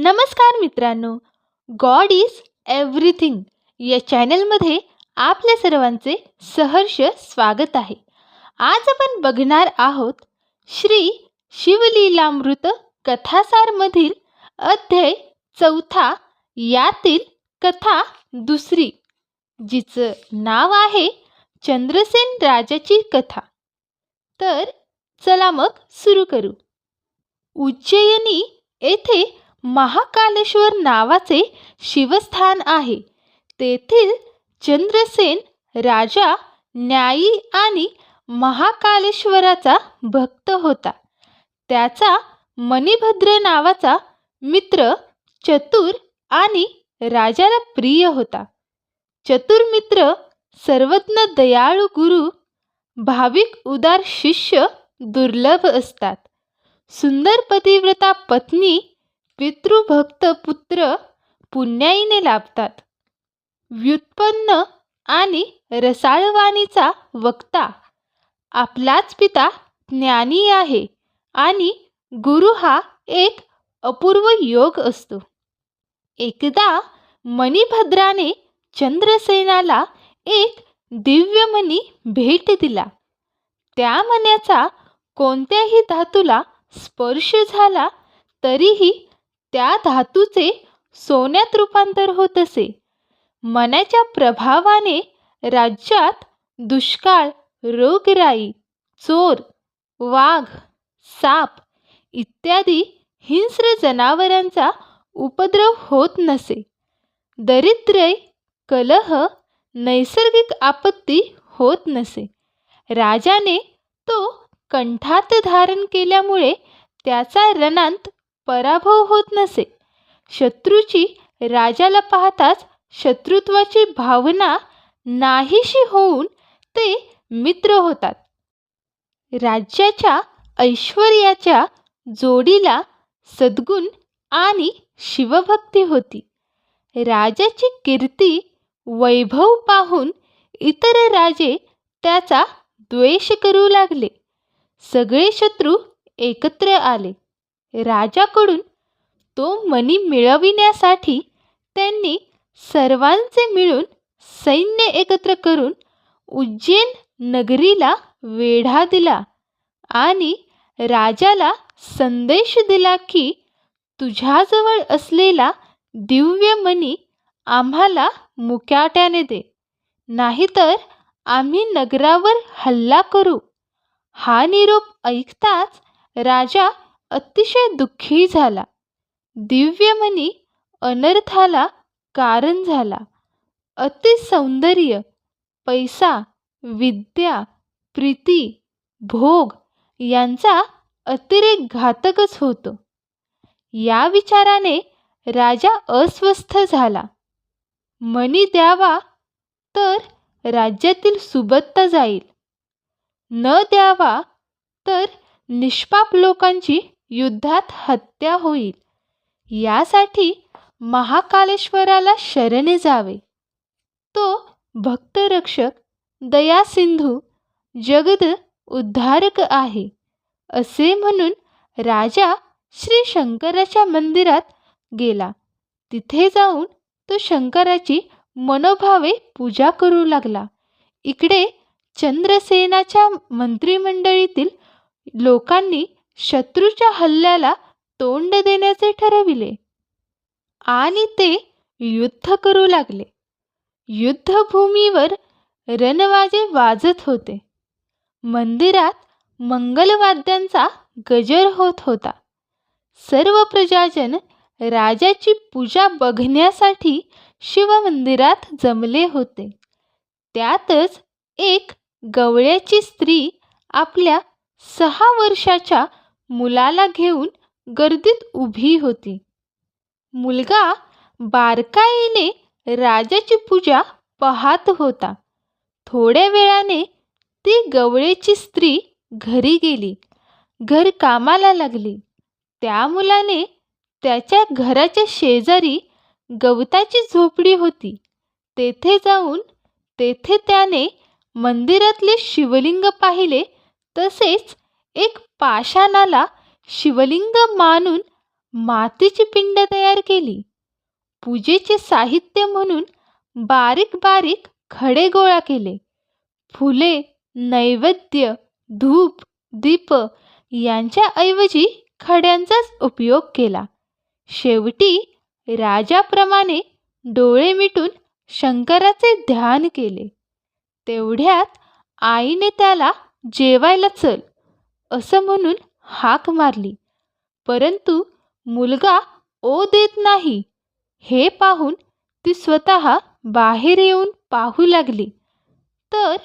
नमस्कार मित्रांनो. God is everything या चॅनलमध्ये आपल्या सर्वांचे सहर्ष स्वागत आहे. आज आपण बघणार आहोत श्री शिवलीलामृत कथासारमधील अध्याय चौथा यातील कथा दुसरी जिचं नाव आहे चंद्रसेन राजाची कथा. तर चला मग सुरू करू. उज्जयनी येथे महाकालेश्वर नावाचे शिवस्थान आहे. तेथील चंद्रसेन राजा न्यायी आणि महाकालेश्वराचा भक्त होता. त्याचा मणिभद्र नावाचा मित्र चतुर आणि राजाला प्रिय होता. चतुर मित्र सर्वज्ञ दयाळू गुरु भाविक उदार शिष्य दुर्लभ असतात. सुंदर पतिव्रता पत्नी पितृभक्त पुत्र पुण्याईने लाभतात. व्युत्पन्न आणि रसाळवाणीचा वक्ता आपलाच पिता ज्ञानी आहे आणि गुरु हा एक अपूर्व योग असतो. एकदा मणिभद्राने चंद्रसेनाला एक दिव्यमणी भेट दिला. त्या मण्याचा कोणत्याही धातूला स्पर्श झाला तरीही त्या धातूचे सोन्यात रूपांतर होत असे. मनाच्या प्रभावाने राज्यात दुष्काळ रोगराई चोर वाघ साप इत्यादी हिंस्र जनावरांचा उपद्रव होत नसे. दरिद्रय कलह नैसर्गिक आपत्ती होत नसे. राजाने तो कंठात धारण केल्यामुळे त्याचा रणांत पराभव होत नसे. शत्रूची राजाला पाहताच शत्रुत्वाची भावना नाहीशी होऊन ते मित्र होतात. राज्याच्या ऐश्वर्याच्या जोडीला सद्गुण आणि शिवभक्ती होती. राजाची कीर्ती वैभव पाहून इतर राजे त्याचा द्वेष करू लागले. सगळे शत्रू एकत्र आले. राजाकडून तो मणी मिळविण्यासाठी त्यांनी सर्वांचे मिळून सैन्य एकत्र करून उज्जैन नगरीला वेढा दिला आणि राजाला संदेश दिला की तुझ्याजवळ असलेला दिव्य मणी आम्हाला मुक्याट्याने दे. नाहीतर आम्ही नगरावर हल्ला करू. हा निरोप ऐकताच राजा अतिशय दुःखी झाला. दिव्यमणी अनर्थाला कारण झाला. अति सौंदर्य पैसा विद्या प्रीती भोग यांचा अतिरेक घातकच होतो. या विचाराने राजा अस्वस्थ झाला. मनी द्यावा तर राज्यातील सुबत्ता जाईल. न द्यावा तर निष्पाप लोकांची युद्धात हत्या होईल. यासाठी महाकालेश्वराला शरणे जावे. तो भक्तरक्षक दयासिंधू जगद उद्धारक आहे असे म्हणून राजा श्री शंकराच्या मंदिरात गेला. तिथे जाऊन तो शंकराची मनोभावे पूजा करू लागला. इकडे चंद्रसेनाच्या मंत्रिमंडळीतील लोकांनी शत्रूच्या हल्ल्याला तोंड देण्याचे ठरविले. आणि ते युद्ध करू लागले. युद्धभूमीवर रणवाजे वाजत होते. मंदिरात मंगलवाद्यांचा गजर होत होता. सर्व प्रजाजन राजाची पूजा बघण्यासाठी शिवमंदिरात जमले होते. त्यातच एक गवळ्याची स्त्री आपल्या सहा वर्षाच्या मुलाला घेऊन गर्दीत उभी होती. मुलगा बारकाईने राजाची पूजा पाहत होता. थोड्या वेळाने ती गवळेची स्त्री घरी गेली. घर कामाला लागली. त्या मुलाने त्याच्या घराच्या शेजारी गवताची झोपडी होती. तेथे जाऊन तेथे त्याने मंदिरातले शिवलिंग पाहिले तसेच एक पाषाणाला शिवलिंग मानून मातीची पिंड तयार केली. पूजेचे साहित्य म्हणून बारीक बारीक खडे गोळा केले. फुले नैवेद्य धूप दीप यांच्याऐवजी खड्यांचाच उपयोग केला. शेवटी राजाप्रमाणे डोळे मिटून शंकराचे ध्यान केले. तेवढ्यात आईने त्याला जेवायला चल. असं म्हणून हाक मारली. परंतु मुलगा ओ देत नाही. हे पाहून ती स्वतः बाहेर येऊन पाहू लागली. तर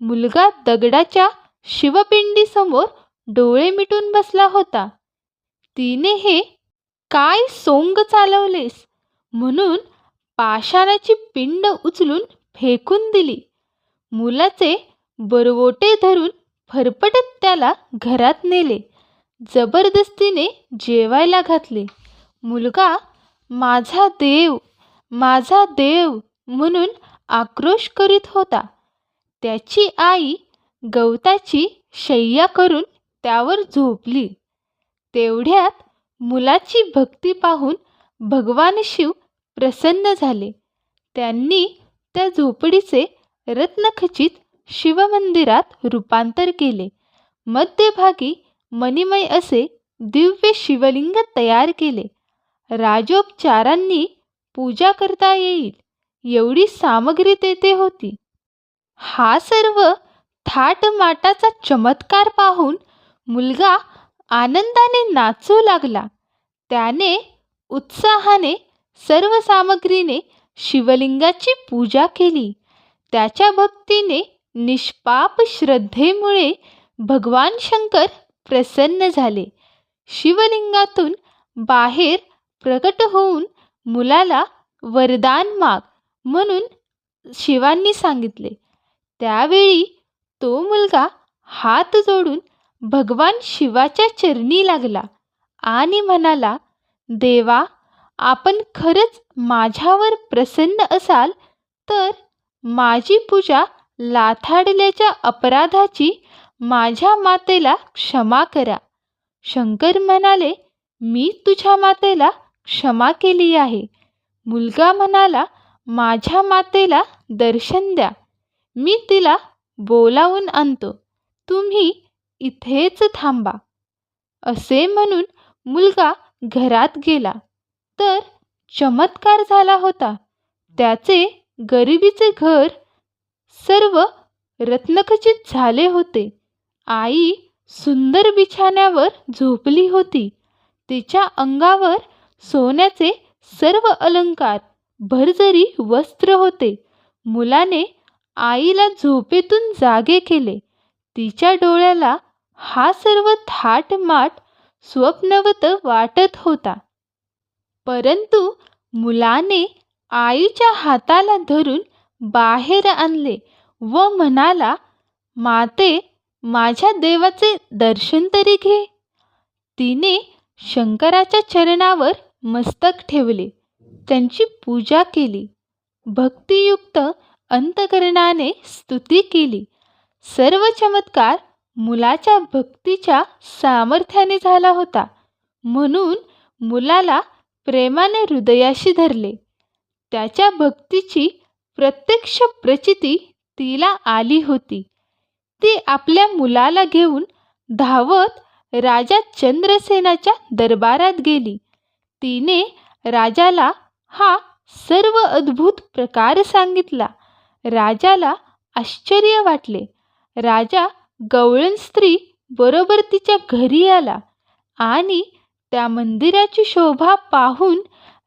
मुलगा दगडाच्या शिवपिंडीसमोर डोळे मिटून बसला होता. तिने हे काय सोंग चालवलेस? म्हणून पाषाणाची पिंड उचलून फेकून दिली. मुलाचे बरवोटे धरून फरफटत त्याला घरात नेले. जबरदस्तीने जेवायला घातले. मुलगा माझा देव माझा देव म्हणून आक्रोश करीत होता. त्याची आई गवताची शय्या करून त्यावर झोपली. तेवढ्यात मुलाची भक्ती पाहून भगवान शिव प्रसन्न झाले. त्यांनी त्या झोपडीचे रत्नखचित शिवमंदिरात रूपांतर केले. मध्यभागी मणिमय असे दिव्य शिवलिंग तयार केले. राजोपचारांनी पूजा करता येईल एवढी सामग्री तेथे होती. हा सर्व थाटमाटाचा चमत्कार पाहून मुलगा आनंदाने नाचू लागला. त्याने उत्साहाने सर्व सामग्रीने शिवलिंगाची पूजा केली. त्याच्या भक्तीने निष्पाप श्रद्धेमुळे भगवान शंकर प्रसन्न झाले. शिवलिंगातून बाहेर प्रकट होऊन मुलाला वरदान माग म्हणून शिवांनी सांगितले. त्यावेळी तो मुलगा हात जोडून भगवान शिवाच्या चरणी लागला आणि म्हणाला देवा आपण खरंच माझ्यावर प्रसन्न असाल तर माझी पूजा लाथाडल्याच्या अपराधाची माझ्या मातेला क्षमा करा. शंकर म्हणाले मी तुझ्या मातेला क्षमा केली आहे. मुलगा म्हणाला माझ्या मातेला दर्शन द्या. मी तिला बोलावून आणतो. तुम्ही इथेच थांबा. असे म्हणून मुलगा घरात गेला. तर चमत्कार झाला होता. त्याचे गरिबीचे घर सर्व रत्नखचित झाले होते. आई सुंदर बिछाण्यावर झोपली होती. तिच्या अंगावर सोन्याचे सर्व अलंकार भरजरी वस्त्र होते. मुलाने आईला झोपेतून जागे केले. तिच्या डोळ्याला हा सर्व थाटमाट स्वप्नवत वाटत होता. परंतु मुलाने आईच्या हाताला धरून बाहेर आणले व म्हणाला माते माझ्या देवाचे दर्शन तरी घे. तिने शंकराच्या चरणावर मस्तक ठेवले. त्यांची पूजा केली. भक्तियुक्त अंतकरणाने स्तुती केली. सर्व चमत्कार मुलाच्या भक्तीच्या सामर्थ्याने झाला होता. म्हणून मुलाला प्रेमाने हृदयाशी धरले. त्याच्या भक्तीची प्रत्यक्ष प्रचिती तिला आली होती. ती आपल्या मुलाला घेऊन धावत राजा चंद्रसेनाच्या दरबारात गेली. तिने राजाला हा सर्व अद्भुत प्रकार सांगितला. राजाला आश्चर्य वाटले. राजा गवळण स्त्री बरोबर तिच्या घरी आला आणि त्या मंदिराची शोभा पाहून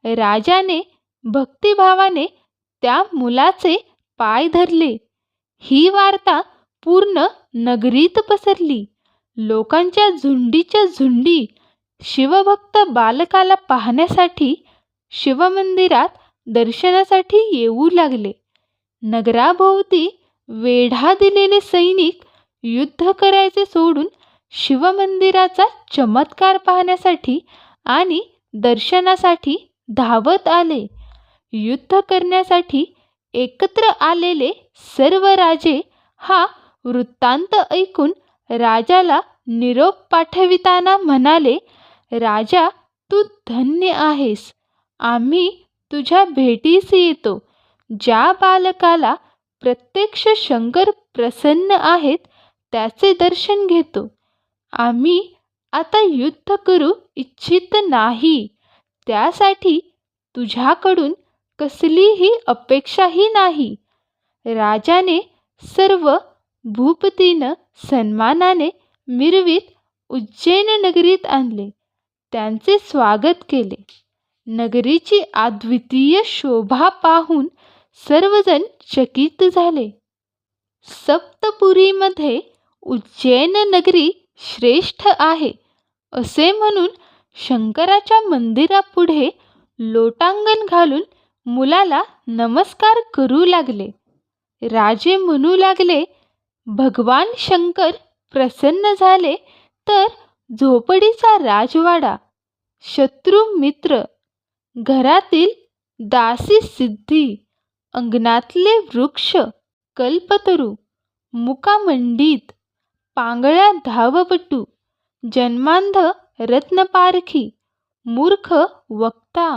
राजाने भक्तिभावाने त्या मुलाचे पाय धरले. ही वार्ता पूर्ण नगरीत पसरली. लोकांच्या झुंडीच्या झुंडी शिवभक्त बालकाला पाहण्यासाठी शिवमंदिरात दर्शनासाठी येऊ लागले. नगराभोवती वेढा दिलेले सैनिक युद्ध करायचे सोडून शिवमंदिराचा चमत्कार पाहण्यासाठी आणि दर्शनासाठी धावत आले. युद्ध करण्यासाठी एकत्र आलेले सर्व राजे हा वृत्तांत ऐकून राजाला निरोप पाठविताना म्हणाले राजा तू धन्य आहेस. आम्ही तुझ्या भेटीस येतो. ज्या बालकाला प्रत्यक्ष शंकर प्रसन्न आहेत त्याचे दर्शन घेतो. आम्ही आता युद्ध करू इच्छित नाही. त्यासाठी तुझ्याकडून कसलीही अपेक्षाही नाही. राजाने सर्व भूपतीनं सन्मानाने मिरवीत उज्जैन नगरीत आणले. त्यांचे स्वागत केले. नगरीची अद्वितीय शोभा पाहून सर्वजण चकित झाले. सप्तपुरीमध्ये उज्जैन नगरी श्रेष्ठ आहे असे म्हणून शंकराच्या मंदिरापुढे लोटांगण घालून मुलाला नमस्कार करू लागले. राजे म्हणू लागले भगवान शंकर प्रसन्न झाले तर झोपडीचा राजवाडा शत्रू मित्र घरातील दासी सिद्धी अंगणातले वृक्ष कल्पतरू मुकामंडित पांगळ्या धावपटू जन्मांध रत्नपारखी मूर्ख वक्ता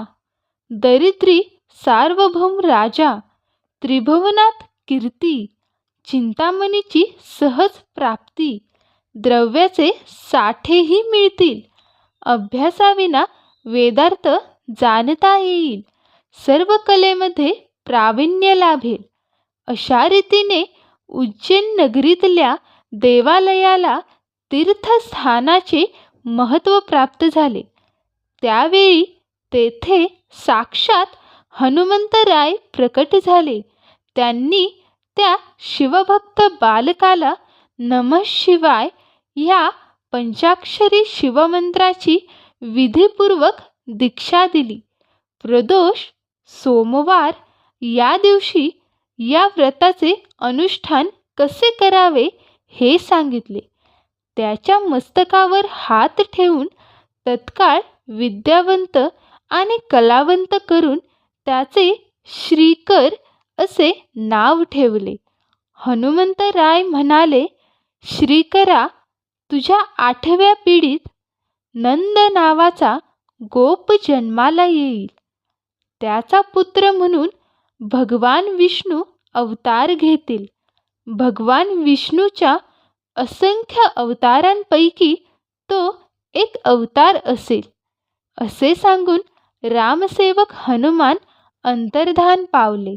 दरिद्री सार्वभौम राजा त्रिभुवनात कीर्ती चिंतामणीची सहज प्राप्ती द्रव्याचे साठेही मिळतील. अभ्यासाविना वेदार्थ जाणता येईल. सर्व कलेमध्ये प्रावीण्य लाभेल. अशा रीतीने उज्जैन नगरीतल्या देवालयाला तीर्थस्थानाचे महत्त्व प्राप्त झाले. त्यावेळी तेथे साक्षात हनुमंतराय प्रकट झाले. त्यांनी त्या शिवभक्त बालकाला नमः शिवाय या पंचाक्षरी शिवमंत्राची विधीपूर्वक दीक्षा दिली. प्रदोष सोमवार या दिवशी या व्रताचे अनुष्ठान कसे करावे हे सांगितले. त्याच्या मस्तकावर हात ठेवून तत्काळ विद्यावंत आणि कलावंत करून त्याचे श्रीकर असे नाव ठेवले. हनुमंतराय म्हणाले श्रीकरा तुझ्या आठव्या पिढीत नंद नावाचा गोप जन्माला येईल. त्याचा पुत्र म्हणून भगवान विष्णू अवतार घेतील. भगवान विष्णूच्या असंख्य अवतारांपैकी तो एक अवतार असेल. असे सांगून रामसेवक हनुमान अंतर्धान पावले.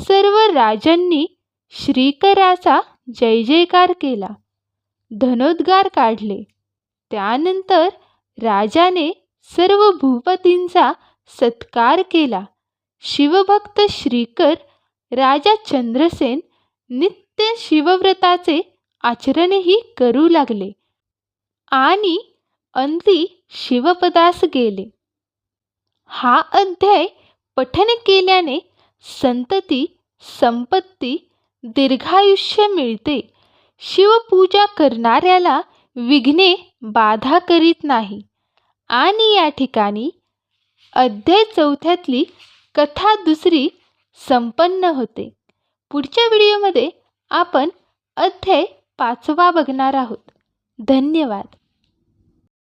सर्व राजांनी श्रीकराचा जय जयकार केला. धनोद्गार काढले. त्यानंतर राजाने सर्व भूपतींचा सत्कार केला. शिवभक्त श्रीकर राजा चंद्रसेन नित्य शिवव्रताचे आचरणही करू लागले आणि अंती शिवपदास गेले. हा अध्याय पठन केल्याने संतती संपत्ती दीर्घायुष्य मिळते. शिवपूजा करणाऱ्याला विघ्ने बाधा करीत नाही. आणि या ठिकाणी अध्याय चौथ्यातली कथा दुसरी संपन्न होते. पुढच्या व्हिडिओमध्ये आपण अध्याय पाचवा बघणार आहोत. धन्यवाद.